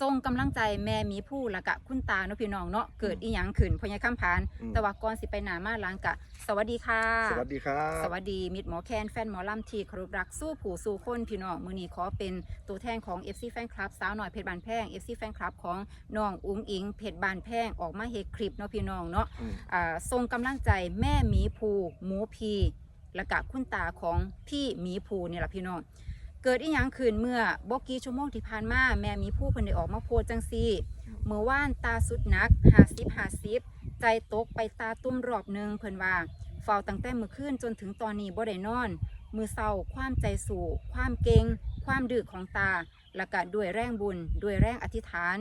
ส่งกำลังใจแม่หมีผู้และกะคุณตาเนาะพี่น้องเนาะเกิดอีหยังขึ้นพ่อใหญ่คำพาน อืม แต่ว่าก่อนสิไปหนามาหล้างกะ สวัสดีค่ะ สวัสดีครับ สวัสดีมิตรหมอแคนแฟนหมอลำที่เคารพรักสู้ผู้สู้คนพี่น้องมือนี้ขอเป็นตัวแทนของ FC แฟนคลับสาวหน่อยเพชรบานแพง FC แฟนคลับของน้องอุ้งอิงเพชรบานแพงออกมาเฮดคลิปเนาะพี่น้องเนาะอืม อ่าส่งกำลังใจแม่หมีภูหมูพีและกะคุณตาของพี่หมีภูเนี่ยแหละพี่น้อง เกิดอีหยังขึ้นเมื่อบอกกี้ชั่วโมงที่ผ่านมาแม่หมีภูเพิ่นได้ออกมาโพสต์จังซี่เมื่อว่านตาสุดหนักหาสิบหาสิบใจตกไปตาตุ้มรอบหนึ่งเพิ่นว่าเฝ้าตั้งแต่เมื่อคืนจนถึงตอนนี้บ่ได้นอน มือเศร้าความใจสู่ ความเก่งความดื้อของตาและก็ด้วยแรงบุญ ด้วยแรงอธิษฐาน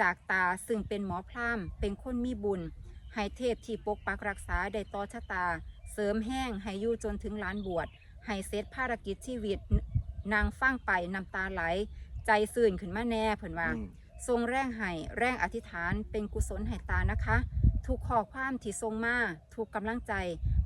จากตาซึ่งเป็นหมอพราหมณ์เป็นคนมีบุญให้เทพที่ปกปักรักษาได้ต่อชะตา เสริมแห้งให้อยู่จนถึงล้านบวชให้เสร็จภารกิจชีวิต นางฟังไปน้ำตาไหล ใจสื่นขึ้นมาแน่เพิ่นว่าอืมทรงแรงให้แรงอธิษฐานเป็นกุศลให้ตานะคะทุกข้อความที่ทรงมาทุกกำลังใจ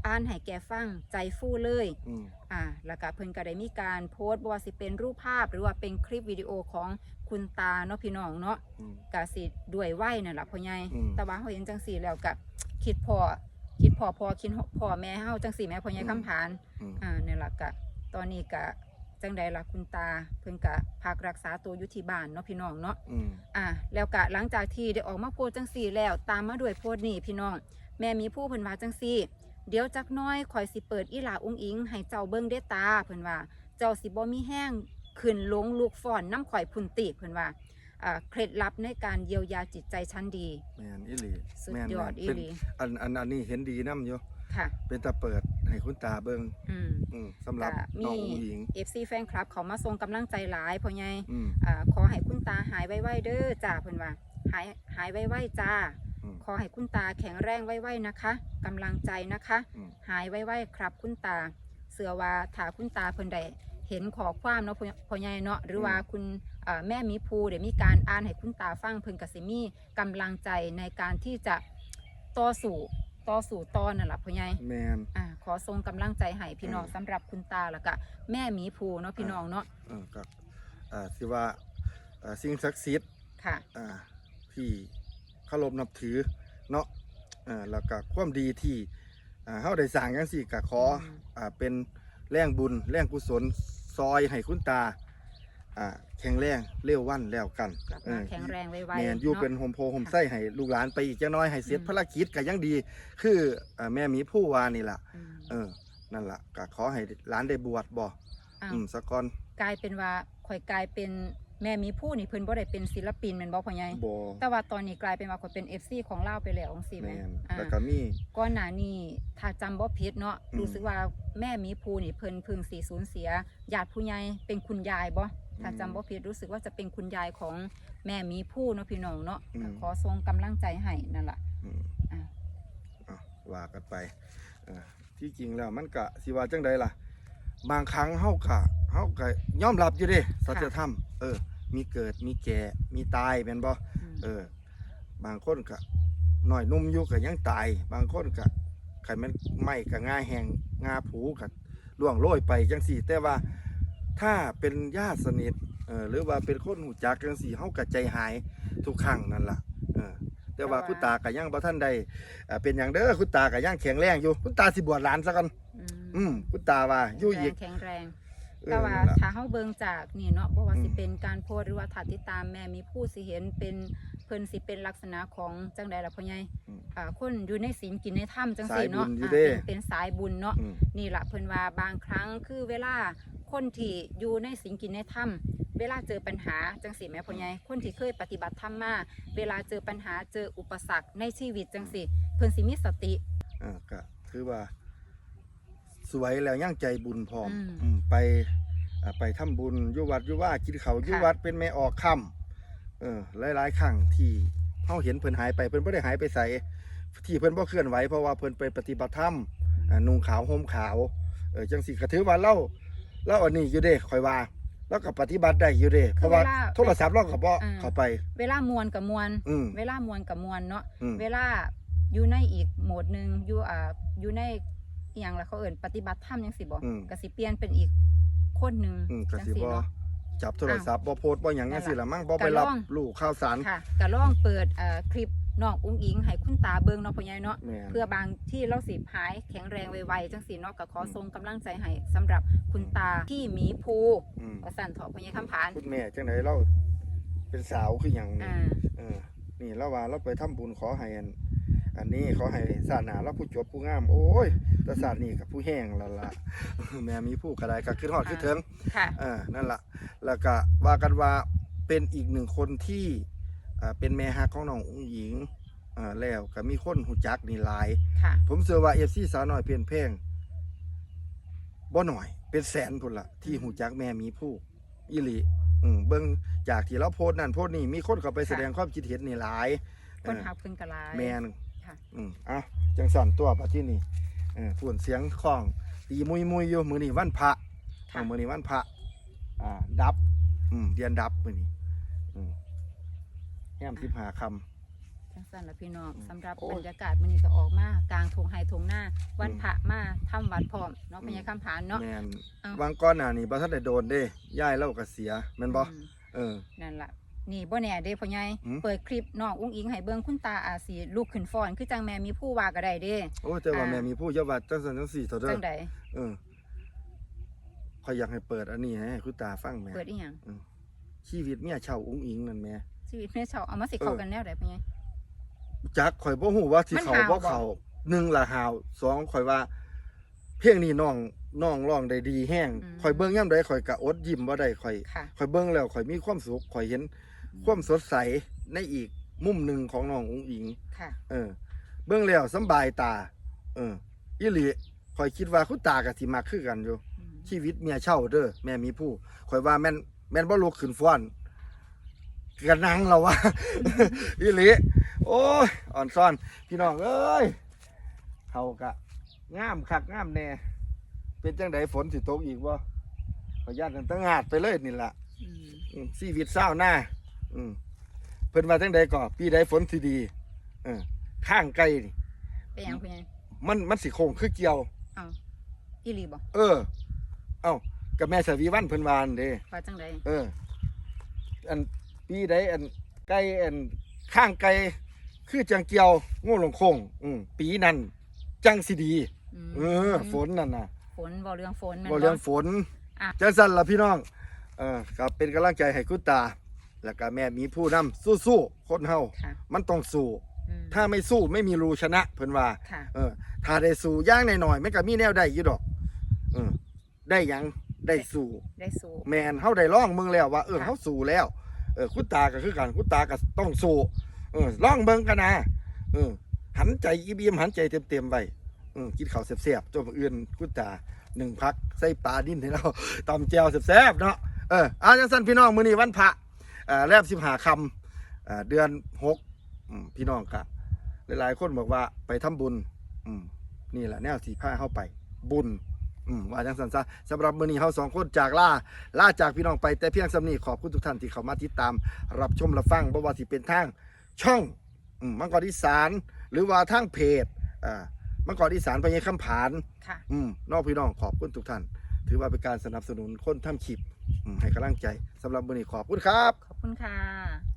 อ่านให้แก่ฟังใจฟู่เลยอืมอ่าแล้วก็เพิ่นก็ได้มีการโพสต์บ่ว่าสิเป็นรูปภาพหรือว่าเป็นคลิปวิดีโอของคุณตาเนาะพี่น้องเนาะอืมกะสิด้วยไหวนั่นล่ะพ่อใหญ่อืมแต่ว่าเฮาเห็นจังซี่แล้วก็คิดพอคิดพอพอคิดพ่อแม่เฮาจังซี่แม่พ่อใหญ่อืมคำผานอืมอ่านี่ล่ะกะตอนนี้กะ จังใดล่ะคุณตา เพิ่นกะพักรักษาตัวอยู่ที่บ้านเนาะพี่น้องเนาะอืมอะแล้วกะหลังจากที่ได้ออกมาโพสต์จังสี่แล้ว ตามมาด้วยโพสต์นี่พี่น้อง แม่มีผู้เพิ่นว่าจังสี่ เดี๋ยวจักหน้อยข่อยสิเปิดอีหลาอุ้งอิง ให้เจ้าเบิ่งเด้ตาเพิ่นว่า เจ้าสิบ่มีแห้งขึ้นลงลูกฟ้อนน้ำข่อยพุ่นติเพิ่นว่าอ่าเคล็ดลับในการเยียวยาจิตใจชั้นดี แมนอีหลีสุดแม่นยอดแม่นอีเป็นหลีอันอันอันนี้เห็นดีน้ำอยู่ ค่ะ เป็นตาเปิดให้คุณตาเบิ่งอืมอืมสำหรับก็น้องมีอุ๋งหญิง FC แฟนคลับ เขามาส่งกำลังใจหลายพ่อใหญ่อืม อ่าขอให้คุณตาหายไวๆเด้อจ้าเพิ่นว่าหายหายไวๆจ้า อืม ขอให้คุณตาแข็งแรงไวๆนะคะกำลังใจนะคะ อืม หายไวๆครับคุณตา เสือว่าถ้าคุณตาเพิ่นได้เห็นขอความเนาะพ่อพ่อใหญ่เนาะหรือว่าคุณเอ่อแม่มีภูเดี๋ยวมีการอ่านให้คุณตาฟังเพิ่นก็สิมีกำลังใจในการที่จะต่อสู้ ต่อสู้ต่อนั่นล่ะพ่อใหญ่แมน อ่าขอส่งกำลังใจให้พี่น้องอืม สำหรับคุณตาแล้วก็แม่หมีภูเนาะพี่น้องเนาะเออกับอ่าสิว่าอ่าสิ่งศักดิ์สิทธิ์ค่ะ อ่าที่เคารพนับถือเนาะอ่าแล้วก็ความดีที่อ่าเฮาได้สร้างจังซี่ก็ขออืมอ่าเป็นแรงบุญแรงกุศลซอยให้คุณตา อ่าแข็งแรงเร็ววันแล้วกันกลับเอมาอแข็งแรงไวๆแมนอยู่เนาะเป็นโฮมโพโฮมไส้ให้ลูกหลานไปอีกจังน้อยให้เสร็จอืมภารกิจก็ยังดี คืออ่าแม่หมีผู้วานี่ล่ะอืมเออนั่นล่ะก็ขอให้หลานได้บวชบ่อ้าวอืมสะก่อนกลายเป็นว่าข่อยกลายเป็นแม่มีผู้นี่เพิ่นบ่ได้เป็นศิลปินแม่นบ่พ่อใหญ่บ่แต่ว่าตอนนี้กลายเป็นว่าข่อยเป็น FC ของลาวไปแล้วจังซี่แหแมม่นอ่าแล้วก็มีก่อนหน้านี้ถ้าจำบ่ผิดเนาะอืมรู้สึกว่าแม่มีผู้นี่เพิ่นเพึ่งสิสูญเสียญาติผู้ใหญ่เป็นคุณยายบ่ ถ้าจำบ่ผิดรู้สึกว่าจะเป็นคุณยายของแม่มีผู้เนาะพี่น้องเนาะก็ขอส่งกำลังใจให้นั่นล่ะอืมอ่าอะว่ากันไปเออที่จริงแล้วมันก็สิว่าจังใดล่ะ บางครั้งเฮาก็เฮาก็ยอมรับอยู่เด้สัจธรรมเออ มีเกิดมีแก่มีตายแม่นบ่อืมเออ บางคนก็น้อยหนุ่มอยู่ก็ยังตาย บางคนก็คันมันไม่ก็ง่าแหงงาผูก็ล่วงโรยไปจังซี่ แต่ว่า ถ้าเป็นญาติสนิทเออหรือว่าเป็นคนหูจักจังซี่เฮาก็ใจหายทุกครั้งนั่นล่ะเออแต่ว่าคุณตาก็ยังบ่ทันได้เอ่อเป็นหยังเด้อคุณตาก็ยังแข็งแรงอยู่คุณตาสิบวชหลานซะก่อนอืมอืมคุณตาว่าอยู่อีกแข็งแรง เอแต่อว่านั่นล่ะ ถ้าเฮาเบิ่งจากนี่เนาะบ่ว่าสิอืมเป็นการโพสต์หรือว่าถ้าติดตามแม่มีผู้สิเห็นเป็นเพิ่นสิเป็นลักษณะของจังใดล่ะพ่อใหญ่อืมอ่าคนอยู่ในศีลกินในถ้ำจังสาซี่ยบุเนาะญอยู่อ่าเด้เป็นเป็นสายบุญเนาะ อืม นี่ล่ะเพิ่นว่าบางครั้งคือเวลา คนที่อยู่ในศีลกินในถ้ำเวลาเจอปัญหาจังซี่แม่พ่อใหญ่คนที่เคยปฏิบัติธรรมมาเวลาเจอปัญหาเจออุปสรรคในชีวิตจังซี่เพิ่นสิมีสติอ่าก็ถือว่า สวยแล้วยังใจบุญพร้อมอืมอืมไปอ่าไปทำบุญอยู่วัดอยู่ว่ากินเขาวอยู่ค่ะวัดเป็นแม่ออกค่ำเออหลายๆครั้งที่เฮาเห็นเพิ่นหายไปเพิ่นบ่ได้หายไปไสที่เพิ่นบ่เคลื่อนไหวเพราะว่าเพิ่นไปปฏิบัติธรรม อ่านุ่งขาวห่มขาวเออจังสิก็ถือว่าเรา เราอันนี้อยู่เด้ข่อยว่าเราก็ปฏิบัติได้อยู่เด้เพราะว่าเวลาโทรศัพท์เราก็บ่อ่า เข้าไป เวลามวนกับมวน อืม เวลามวนกับมวนเนาะ อืม เวลาอยู่ในอีกโหมดหนึ่งอยู่อ่าอยู่ในอหย่างละเขาเอิ่นปฏิบัติธรรมยังสิบ่อืม ก็สิเปลี่ยนเป็นอีกคนหนึ่งอืมก็จังสิสิบ่เนาะ จับโทรศัพท์บ่โพสต์บ่หยังจังซี่ล่ะมั่งบ่ไปก็ลรับองรู้ข่าวสาร ค่ะก็ลองเปิดเอ่อคลิป น้องอุ้งอิงให้คุณตาเบิ่งเนาะพ่อใหญ่เนาะ แม่น เพื่อบางที่เราสิหายแข็งแรงไวๆจังสีเนาะก็ขอส่งกำลังใจให้สำหรับคุณตาที่หมีภูอืมประสันเถาะพ่อใหญ่คำผานคุณแม่จังไดเราเป็นสาวคือหยังนี่อ่า เออ นี่เราว่าเราไปทำบุญขอให้อันอันนี้ขอให้ศาสนาเราผู้จบผู้งาม โอ้ยแต่ศาสนี้กับผู้แห้งและละ แม่มีผู้กระไดก็ขึ้นฮอดขึ้นเถิง ค่ะ เออนั่นละแล้วก็ว่ากันว่าเป็นอีกหนึ่งคนที่อ่า เป็นแม่ฮักของน้องอุ้งหญิงอ่าแล้วก็มีคนหูจักนี่หลายค่ะผมเชื่อว่าเอฟซีสาวน้อยเพียนเพลงบ่หน่อย เป็นแสนพุ่นละที่หูจักแม่มีผู้อีหลีอืมเบิ่งจากที่เราโพสต์นั่นโพสต์นี่มีคนเข้าไปแสดงความคิดเห็นนี่หลาย คนเออหักเพิ่นกะลายแมนค่ะอืมเอะจังสั่นตัวปะที่นี่เออฝุ่นเสียงคล้อง ตีมุยมุยอยู่มือนี่วันพระค่ะเออมือนี่วันพระ อ่า ดับ อืมเรียนดับมือนี่อืม แง้มสิบหาคจังสันละพี่น้องอืมสำหรับโอ้ยบรรยากาศมื้อนี้ก็ออกมากลางทงไฮทงหน้า วันอืมพระมาทำวัดพร้อมเนาะอืมพ่อใหญ่คำผานำเนาะ แมนเอ้าวางก้อนหน้านี่บ่ทันได้โดนเด้ย่ายเล่าก็เสียแม่นบ่อืมเออ นั่นล่ะนี่บ่แน่เด้พ่อใหญ่หืม เปิดคลิปน้องอุ้งอิงให้เบิ่งคุณตาอาจสิลุกขึ้นฟ้อนคือจังแม่มีผู้ว่าก็ได้เด้ โอ้แต่ว่าอ่า แม่มีผู้เยาวัดจังสันจังสี่เท่าเด้จัองใดเออขอยอยากให้เปิดอันนี้ให้คุณตาฟังแหม่เปิดอีหยัง ชีวิตเมียเช่าอุ้งอิงนั่นแหม่ ชีวิตแม่เฒ่าเอามาสิเข้ากันแนวใดพ่อใหญ่จักข่อยบ่ฮู้ว่าสิมันเขาหาวบ่บ่เขาหนึ่งละหาวสองข่อยว่า เพลงนี้น้องน้องร้องได้ดีแฮงข่อยเบิ่งยามใดข่อยก็อดยิ้มบ่ได้ข่อยค่ะข่อยเบิ่งแล้วข่อยมีความสุขข่อยเห็นความสดใสในอีกมุมหนึ่งของน้องอุ้งอิงค่ะเออ เบิ่งแล้วสำบายตา เอออีหลีข่อยคิดว่าคุณตากับสิมักคือกันอยู่อืมชีวิตเมียเช่าเด้อแม่มีผู้ข่อยว่าแม่นแม่นบ่ลุกขึ้นฟ้อน กันนังเราวะอีหลีโอ้ยอ่อนซ่อน พี่น้องเอ้ยเขากะงามคักงามแน่เป็นจังไดฝนสิตกอีกบ่ขออนุญาตกันตั้งงาดไปเลยนี่ล่ะอืมอืมชีวิตเศร้าหน้าอืมเพิ่นว่าจังใดก่อปีใดฝนสิดีเออข้างไกลนี่เป็นหยังพ่อใหญ่มันมันสิโค้งคือเกี่ยวเอาอีหลีบ่เออ เอ้ากับแม่สวีวันเพิ่นวานั่นเด้ว่าจังใดเออ อัน ปีใดอันไก่อันข้างไก่คือจังเกี่ยวงูลงโค้งอืมปีนั้นจังสิดีมเออ ฝนนั่นน่ะ ฝนบ่เรื่องฝนแม่นบ่เรื่องฝนอะจังสั่นล่ะพี่น้องเออครับเป็นกำลังใจให้คุณตา แล้วก็แม่มีผู้นำสู้ๆคนเฮาค่ะมันต้องสู้อืมถ้าไม่สู้ไม่มีรูชนะเพิ่นว่าค่ะเออ ถ้าได้สู้ย่างหน่อยๆมันก็มีแนวได้อยู่ดอก เออ ได้หยังได้สู้ได้สู้แมนเฮาได้ลองเบิ่งแล้วว่าเออค่ะเฮาสู้แล้ว เออคุณตาก็คือกันคุณตาก็ต้องสู้เออลองเบิงกันนะเออหันใจอีบีมหันใจเต็มๆไว้เออกินข้าวแซ่บๆจนมื้ออื่นคุณตาหนึ่งพักใส่ปลาดิ้นให้เราตำแจ่วแซ่บๆเนาะเอออาจังซั่นพี่น้องมื้อนี้วันพระเอ่อแรม15ค่ำเอ่อเดือนหกพี่น้องกะหลายๆคนบอกว่าไปทำบุญอืมนี่แหละแนวที่พาเฮาไปบุญ อืมว่าจังสันซะสำหรับมื้อนี้เฮาสองคนจากล่าล่าจากพี่น้องไปแต่เพียงสำนี้ขอบคุณทุกท่านที่เข้ามาติดตาม รับชมรับฟังบ่ว่าสิเป็นทางช่องอืมมังกรอีสานหรือว่าทางเพจอ่ามังกรอีสานพญาคำผานค่ะ อืมนอกพี่น้องขอบคุณทุกท่าน ถือว่าเป็นการสนับสนุนคนทำคลิปอืมให้กำลังใจสำหรับมื้อนี้ขอบคุณครับ ขอบคุณค่ะ